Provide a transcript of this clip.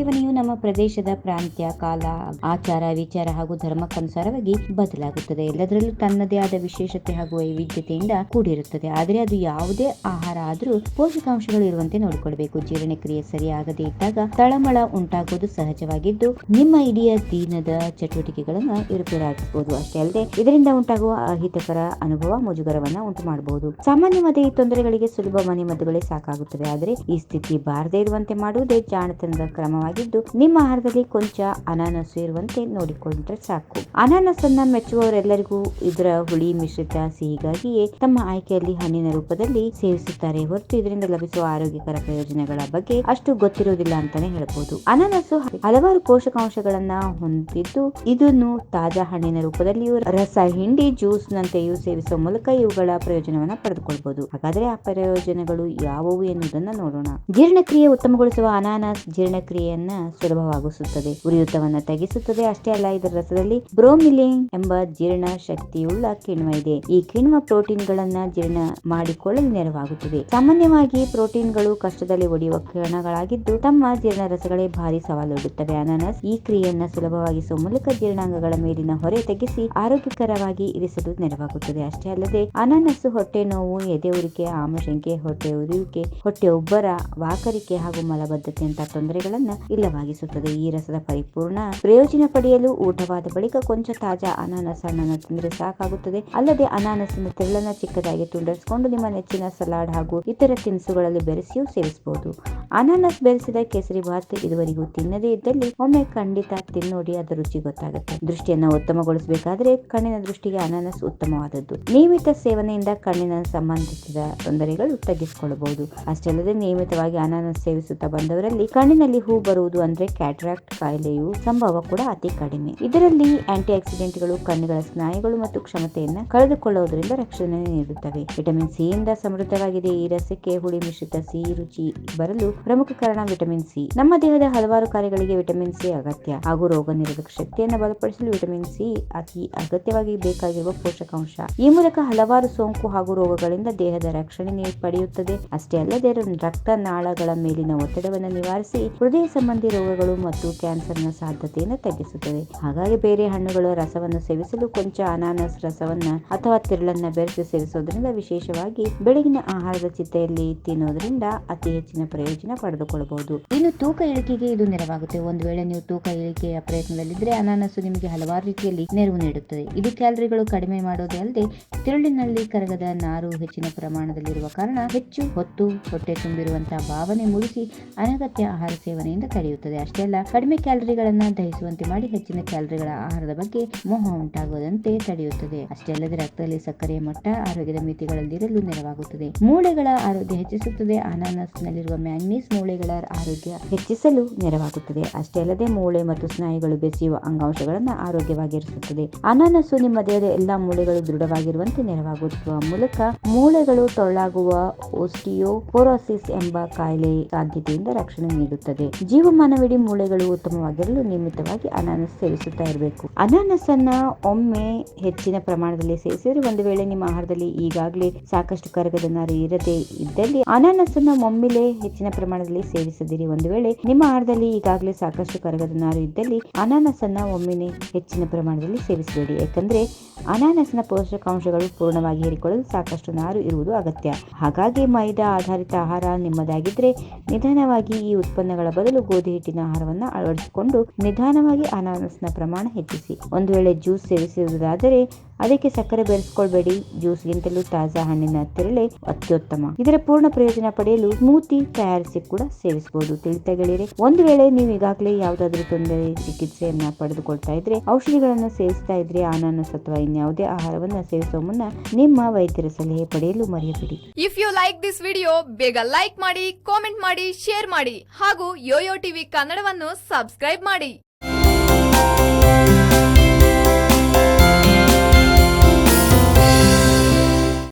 ಸೇವನೆಯು ನಮ್ಮ ಪ್ರದೇಶದ ಪ್ರಾಂತ್ಯ, ಕಾಲ, ಆಚಾರ, ವಿಚಾರ ಹಾಗೂ ಧರ್ಮಕ್ಕನುಸಾರವಾಗಿ ಬದಲಾಗುತ್ತದೆ. ಎಲ್ಲದರಲ್ಲೂ ತನ್ನದೇ ಆದ ವಿಶೇಷತೆ ಹಾಗೂ ವೈವಿಧ್ಯತೆಯಿಂದ ಕೂಡಿರುತ್ತದೆ. ಆದರೆ ಅದು ಯಾವುದೇ ಆಹಾರ ಆದರೂ ಪೋಷಕಾಂಶಗಳು ಇರುವಂತೆ ನೋಡಿಕೊಳ್ಬೇಕು ಜೀರ್ಣಕ್ರಿಯೆ ಸರಿಯಾಗದೇ ಇದ್ದಾಗ ತಳಮಳ ಉಂಟಾಗುವುದು ಸಹಜವಾಗಿದ್ದು, ನಿಮ್ಮ ಇಡೀ ದಿನದ ಚಟುವಟಿಕೆಗಳನ್ನು ಏರುಪೇರಾಗಿಸಬಹುದು ಅಷ್ಟೇ ಅಲ್ಲದೆ, ಇದರಿಂದ ಉಂಟಾಗುವ ಅಹಿತಕರ ಅನುಭವ ಮುಜುಗರವನ್ನ ಉಂಟು ಮಾಡಬಹುದು ಸಾಮಾನ್ಯವಾದ ಈ ತೊಂದರೆಗಳಿಗೆ ಸುಲಭ ಮನೆಮದ್ದುಗಳೇ ಸಾಕಾಗುತ್ತವೆ. ಆದರೆ ಈ ಸ್ಥಿತಿ ಬಾರದೇ ಇರುವಂತೆ ಮಾಡುವುದೇ ಜಾಣತನದ ಕ್ರಮವಾಗಿದ್ದು ನಿಮ್ಮ ಆಹಾರದಲ್ಲಿ ಕೊಂಚ ಅನಾನಸ್ ಇರುವಂತೆ ನೋಡಿಕೊಂಡ್ರೆ ಸಾಕು. ಅನಾನಸ್ ಅನ್ನ ಮೆಚ್ಚುವವರೆಲ್ಲರಿಗೂ ಇದರ ಹುಳಿ ಮಿಶ್ರಿತ ಸಿಹಿಗಾಗಿಯೇ ತಮ್ಮ ಆಯ್ಕೆಯಲ್ಲಿ ಹಣ್ಣಿನ ರೂಪದಲ್ಲಿ ಸೇವಿಸುತ್ತಾರೆ ಹೊರತು ಇದರಿಂದ ಲಭಿಸುವ ಆರೋಗ್ಯಕರ ಪ್ರಯೋಜನಗಳ ಬಗ್ಗೆ ಅಷ್ಟು ಗೊತ್ತಿರುವುದಿಲ್ಲ ಅಂತಾನೆ ಹೇಳಬಹುದು ಅನಾನಸು ಹಲವಾರು ಪೋಷಕಾಂಶಗಳನ್ನ ಹೊಂದಿದ್ದು, ಇದನ್ನು ತಾಜಾ ಹಣ್ಣಿನ ರೂಪದಲ್ಲಿಯೂ, ರಸ, ಹಿಂಡಿ ಜ್ಯೂಸ್ ನಂತೆಯೂ ಸೇವಿಸುವ ಮೂಲಕ ಇವುಗಳ ಪ್ರಯೋಜನವನ್ನ ಪಡೆದುಕೊಳ್ಳಬಹುದು ಹಾಗಾದ್ರೆ ಆ ಪ್ರಯೋಜನಗಳು ಯಾವುವು ಎನ್ನುವುದನ್ನ ನೋಡೋಣ. ಜೀರ್ಣಕ್ರಿಯೆ ಉತ್ತಮಗೊಳಿಸುವ ಅನಾನಸ್ ಜೀರ್ಣಕ್ರಿಯೆಯನ್ನ ಸುಲಭವಾಗಿಸುತ್ತದೆ. ಉರಿಯೂತವನ್ನ ತಗ್ಗಿಸುತ್ತದೆ. ಅಷ್ಟೇ ಅಲ್ಲ, ಇದರ ರಸದಲ್ಲಿ ಬ್ರೋಮಿಲಿನ್ ಎಂಬ ಜೀರ್ಣ ಶಕ್ತಿಯುಳ್ಳ ಕಿಣ್ವ ಇದೆ. ಈ ಕಿಣ್ವ ಪ್ರೋಟೀನ್ ಗಳನ್ನ ಜೀರ್ಣ ಮಾಡಿಕೊಳ್ಳಲು ನೆರವಾಗುತ್ತದೆ. ಸಾಮಾನ್ಯವಾಗಿ ಪ್ರೋಟೀನ್ಗಳು ಕಷ್ಟದಲ್ಲಿ ಒಡೆಯುವ ಕಿರಣಗಳಾಗಿದ್ದು ತಮ್ಮ ಜೀರ್ಣ ರಸಗಳೇ ಭಾರಿ ಸವಾಲೊಡ್ಡುತ್ತವೆ. ಅನಾನಸ್ ಈ ಕ್ರಿಯೆಯನ್ನ ಸುಲಭವಾಗಿಸುವ ಮೂಲಕ ಜೀರ್ಣಾಂಗಗಳ ಮೇಲಿನ ಹೊರೆ ತೆಗೆಸಿ ಆರೋಗ್ಯಕರವಾಗಿ ಇರಿಸಲು ನೆರವಾಗುತ್ತದೆ. ಅಷ್ಟೇ ಅಲ್ಲದೆ, ಅನಾನಸ್ ಹೊಟ್ಟೆ ನೋವು, ಎದೆ ಉರಿಕೆ, ಆಮಶಂಕೆ, ಹೊಟ್ಟೆ ಉರಿಯುವಿಕೆ, ಹೊಟ್ಟೆ ಉಬ್ಬರ, ವಾಕರಿಕೆ ಹಾಗೂ ಮಲಬದ್ಧತೆಯಂತಹ ತೊಂದರೆಗಳನ್ನ ಇಲ್ಲವಾಗಿಸುತ್ತದೆ. ಈ ರಸದ ಪರಿಪೂರ್ಣ ಪ್ರಯೋಜನ ಪಡೆಯಲು ಊಟವಾದ ಬಳಿಕ ಕೊಂಚ ತಾಜಾ ಅನಾನಸ್ ಹಣ್ಣನ್ನು ತಿಂದರೆ ಸಾಕಾಗುತ್ತದೆ. ಅಲ್ಲದೆ ಅನಾನಸಿನ ತೆಳ್ಳನ ಚಿಕ್ಕದಾಗಿ ತುಂಡರಿಸಿಕೊಂಡು ನಿಮ್ಮ ನೆಚ್ಚಿನ ಸಲಾಡ್ ಹಾಗೂ ಇತರ ತಿನಿಸುಗಳಲ್ಲಿ ಬೆರೆಸಿಯೂ ಸೇವಿಸಬಹುದು. ಅನಾನಸ್ ಬೆರೆಸಿದ ಕೇಸರಿ ಭಾತ್ ಇದುವರೆಗೂ ತಿನ್ನದೇ ಇದ್ದಲ್ಲಿ ಒಮ್ಮೆ ಖಂಡಿತ ತಿನ್ನೋಡಿ ಅದರ ರುಚಿ ಗೊತ್ತಾಗುತ್ತೆ. ದೃಷ್ಟಿಯನ್ನು ಉತ್ತಮಗೊಳಿಸಬೇಕಾದ್ರೆ ಕಣ್ಣಿನ ದೃಷ್ಟಿಗೆ ಅನಾನಸ್ ಉತ್ತಮವಾದದ್ದು. ನಿಯಮಿತ ಸೇವನೆಯಿಂದ ಕಣ್ಣಿನ ಸಂಬಂಧಿಸಿದ ತೊಂದರೆಗಳು ತಗ್ಗಿಸಿಕೊಳ್ಳಬಹುದು. ಅಷ್ಟೇ ಅಲ್ಲದೆ ನಿಯಮಿತವಾಗಿ ಅನಾನಸ್ ಸೇವಿಸುತ್ತಾ ಬಂದವರಲ್ಲಿ ಕಣ್ಣಿನಲ್ಲಿ ಹೂ ಬರುವುದು ಅಂದ್ರೆ ಕ್ಯಾಟ್ರಾಕ್ಟ್ ಕಾಯಿಲೆಯು ಸಂಭವ ಕೂಡ ಅತಿ ಕಡಿಮೆ. ಇದರಲ್ಲಿ ಆಂಟಿ ಆಕ್ಸಿಡೆಂಟ್ಗಳು ಕಣ್ಣುಗಳ ಸ್ನಾಯುಗಳು ಮತ್ತು ಕ್ಷಮತೆಯನ್ನ ಕಳೆದುಕೊಳ್ಳುವುದರಿಂದ ರಕ್ಷಣೆ ನೀಡುತ್ತವೆ. ವಿಟಮಿನ್ ಸಿ ಯಿಂದ ಸಮೃದ್ಧವಾಗಿದೆ. ಈ ರಸಕ್ಕೆ ಹುಳಿ ಮಿಶ್ರಿತ ಸಿಹಿ ರುಚಿ ಬರಲು ಪ್ರಮುಖ ಕಾರಣ ವಿಟಮಿನ್ ಸಿ. ನಮ್ಮ ದೇಹದ ಹಲವಾರು ಕಾರ್ಯಗಳಿಗೆ ವಿಟಮಿನ್ ಸಿ ಅಗತ್ಯ. ಹಾಗೂ ರೋಗ ನಿರೋಧಕ ಶಕ್ತಿಯನ್ನು ಬಲಪಡಿಸಲು ವಿಟಮಿನ್ ಸಿ ಅತಿ ಅಗತ್ಯವಾಗಿ ಬೇಕಾಗಿರುವ ಪೋಷಕಾಂಶ. ಈ ಮೂಲಕ ಹಲವಾರು ಸೋಂಕು ಹಾಗೂ ರೋಗಗಳಿಂದ ದೇಹದ ರಕ್ಷಣೆ ಪಡೆಯುತ್ತದೆ. ಅಷ್ಟೇ ಅಲ್ಲದೆ ರಕ್ತ ನಾಳಗಳ ಮೇಲಿನ ಒತ್ತಡವನ್ನು ನಿವಾರಿಸಿ ಹೃದಯ ಸಂಬಂಧಿ ರೋಗಗಳು ಮತ್ತು ಕ್ಯಾನ್ಸರ್ನ ಸಾಧ್ಯತೆಯನ್ನು ತಗ್ಗಿಸುತ್ತದೆ. ಹಾಗಾಗಿ ಬೇರೆ ಹಣ್ಣುಗಳ ರಸವನ್ನು ಸೇವಿಸಲು ಕೊಂಚ ಅನಾನಸ್ ರಸವನ್ನ ಅಥವಾ ತಿರುಳನ್ನ ಬೆರೆಸಿ ಸೇವಿಸುವುದರಿಂದ ವಿಶೇಷವಾಗಿ ಬೆಳಗಿನ ಆಹಾರದ ಚಿತ್ತೆಯಲ್ಲಿ ತಿನ್ನೋದ್ರಿಂದ ಅತಿ ಹೆಚ್ಚಿನ ಪ್ರಯೋಜನ ಪಡೆದುಕೊಳ್ಳಬಹುದು ಇನ್ನು ತೂಕ ಇಳಿಕೆಗೆ ಇದು ನೆರವಾಗುತ್ತೆ. ಒಂದು ವೇಳೆ ನೀವು ತೂಕ ಇಳಿಕೆಯ ಪ್ರಯತ್ನದಲ್ಲಿದ್ದರೆ ಅನಾನಸು ನಿಮಗೆ ಹಲವಾರು ರೀತಿಯಲ್ಲಿ ನೆರವು ನೀಡುತ್ತದೆ. ಇದು ಕ್ಯಾಲರಿಗಳು ಕಡಿಮೆ ಮಾಡೋದೇ ಅಲ್ಲದೆ ತಿರುಳಿನಲ್ಲಿ ಕರಗದ ನಾರು ಹೆಚ್ಚಿನ ಪ್ರಮಾಣದಲ್ಲಿರುವ ಕಾರಣ ಹೆಚ್ಚು ಹೊತ್ತು, ಹೊಟ್ಟೆ ತುಂಬಿರುವಂತಹ ಭಾವನೆ ಮೂಡಿಸಿ ಅನಗತ್ಯ ಆಹಾರ ಸೇವನೆಯಿಂದ ತಡೆಯುತ್ತದೆ. ಅಷ್ಟೇ ಅಲ್ಲ, ಕಡಿಮೆ ಕ್ಯಾಲರಿಗಳನ್ನು ದಹಿಸುವಂತೆ ಮಾಡಿ ಹೆಚ್ಚಿನ ಕ್ಯಾಲರಿಗಳ ಆಹಾರದ ಬಗ್ಗೆ ಮೋಹ ಉಂಟಾಗುವುದಂತೆ ತಡೆಯುತ್ತದೆ. ಅಷ್ಟೇ ಅಲ್ಲದೆ ರಕ್ತದಲ್ಲಿ ಸಕ್ಕರೆಯ ಮಟ್ಟ ಆರೋಗ್ಯದ ಮಿತಿಗಳಲ್ಲಿರಲು ನೆರವಾಗುತ್ತದೆ. ಮೂಳೆಗಳ ಆರೋಗ್ಯ ಹೆಚ್ಚಿಸುತ್ತದೆ. ಅನಾನಸ್ನಲ್ಲಿರುವ ಮ್ಯಾಂಗ್ನೀಸ್ ಮೂಳೆಗಳ ಆರೋಗ್ಯ ಹೆಚ್ಚಿಸಲು ನೆರವಾಗುತ್ತದೆ. ಅಷ್ಟೇ ಅಲ್ಲದೆ ಮೂಳೆ ಮತ್ತು ಸ್ನಾಯುಗಳು ಬೆಸೆಯುವ ಅಂಗಾಂಶಗಳನ್ನು ಆರೋಗ್ಯವಾಗಿರಿಸುತ್ತದೆ. ಅನಾನಸು ನಿಮ್ಮ ದೇಹದ ಎಲ್ಲಾ ಮೂಳೆಗಳು ದೃಢವಾಗಿರುವಂತೆ ನೆರವಾಗುವ ಮೂಲಕ ಮೂಳೆಗಳು ತೊಳ್ಳಾಗುವ ಓಸ್ಟಿಯೋಪೊರೋಸಿಸ್ ಎಂಬ ಕಾಯಿಲೆ ಸಾಧ್ಯತೆಯಿಂದ ರಕ್ಷಣೆ ನೀಡುತ್ತದೆ. ಜೀವಮಾನವಿಡೀ ಮೂಳೆಗಳು ಉತ್ತಮವಾಗಿರಲು ನಿಯಮಿತವಾಗಿ ಅನಾನಸ್ ಸೇವಿಸುತ್ತಾ ಇರಬೇಕು. ಅನಾನಸ್ ಅನ್ನ ಒಮ್ಮೆ ಹೆಚ್ಚಿನ ಪ್ರಮಾಣದಲ್ಲಿ ಸೇವಿಸಿದರೆ ಒಂದು ವೇಳೆ ನಿಮ್ಮ ಆಹಾರದಲ್ಲಿ ಈಗಾಗಲೇ ಸಾಕಷ್ಟು ಕರಗದ ನಾರು ಇರದೇ ಇದ್ದಲ್ಲಿ ಅನಾನಸ್ ಅನ್ನ ಒಮ್ಮೆಲೆ ಹೆಚ್ಚಿನ ಪ್ರಮಾಣದಲ್ಲಿ ಸೇವಿಸದಿರಿ. ಒಂದು ವೇಳೆ ನಿಮ್ಮ ಆಹಾರದಲ್ಲಿ ಈಗಾಗಲೇ ಸಾಕಷ್ಟು ಕರಗದ ನಾರು ಇದ್ದಲ್ಲಿ ಅನಾನಸ್ ಅನ್ನ ಒಮ್ಮೆನೆ ಹೆಚ್ಚಿನ ಪ್ರಮಾಣದಲ್ಲಿ ಸೇವಿಸಬೇಡಿ. ಯಾಕಂದ್ರೆ ಅನಾನಸ್ನ ಪೋಷಕಾಂಶಗಳು ಪೂರ್ಣವಾಗಿ ಹೀರಿಕೊಳ್ಳಲು ಸಾಕಷ್ಟು ನಾರು ಇರುವುದು ಅಗತ್ಯ. ಹಾಗಾಗಿ ಮೈದಾ ಆಧಾರಿತ ಆಹಾರ ನಿಮ್ಮದಾಗಿದ್ರೆ ನಿಧಾನವಾಗಿ ಈ ಉತ್ಪನ್ನಗಳ ಬದಲು ಗೋಧಿ ಹಿಟ್ಟಿನ ಆಹಾರವನ್ನು ಅಳವಡಿಸಿಕೊಂಡು ನಿಧಾನವಾಗಿ ಅನಾನಸ್ನ ಪ್ರಮಾಣ ಹೆಚ್ಚಿಸಿ. ಒಂದು ವೇಳೆ ಜ್ಯೂಸ್ ಸೇವಿಸುವುದಾದರೆ ಅದಕ್ಕೆ ಸಕ್ಕರೆ ಬೆರೆಸ್ಕೊಳ್ಬೇಡಿ. ಜ್ಯೂಸ್ಗಿಂತಲೂ ತಾಜಾ ಹಣ್ಣಿನ ತೆರಳೆ ಅತ್ಯುತ್ತಮ. ಇದರ ಪೂರ್ಣ ಪ್ರಯೋಜನ ಪಡೆಯಲು ಸ್ಮೂತಿ ತಯಾರಿಸಿ ಕೂಡ ಸೇವಿಸಬಹುದು ತಿಳಿತಾ ಗೆಳೆಯರೆ ಒಂದು ವೇಳೆ ನೀವು ಈಗಾಗಲೇ ಯಾವುದಾದ್ರೂ ತೊಂದರೆ, ಚಿಕಿತ್ಸೆಯನ್ನ ಪಡೆದುಕೊಳ್ತಾ ಇದ್ರೆ, ಔಷಧಿಗಳನ್ನು ಸೇವಿಸ್ತಾ ಇದ್ರೆ ಅನಾನಸ್ ಅಥವಾ ಇನ್ಯಾವುದೇ ಆಹಾರವನ್ನ ಸೇವಿಸುವ ಮುನ್ನ ನಿಮ್ಮ ವೈದ್ಯರ ಸಲಹೆ ಪಡೆಯಲು ಮರೆಯಬೇಡಿ. If you like this video ಬೇಗ ಲೈಕ್ ಮಾಡಿ ಕಾಮೆಂಟ್ ಮಾಡಿ ಶೇರ್ ಮಾಡಿ. ಹಾಗೂ ಯೋಯೋ ಟಿವಿ ಕನ್ನಡವನ್ನು ಸಬ್ಸ್ಕ್ರೈಬ್ ಮಾಡಿ.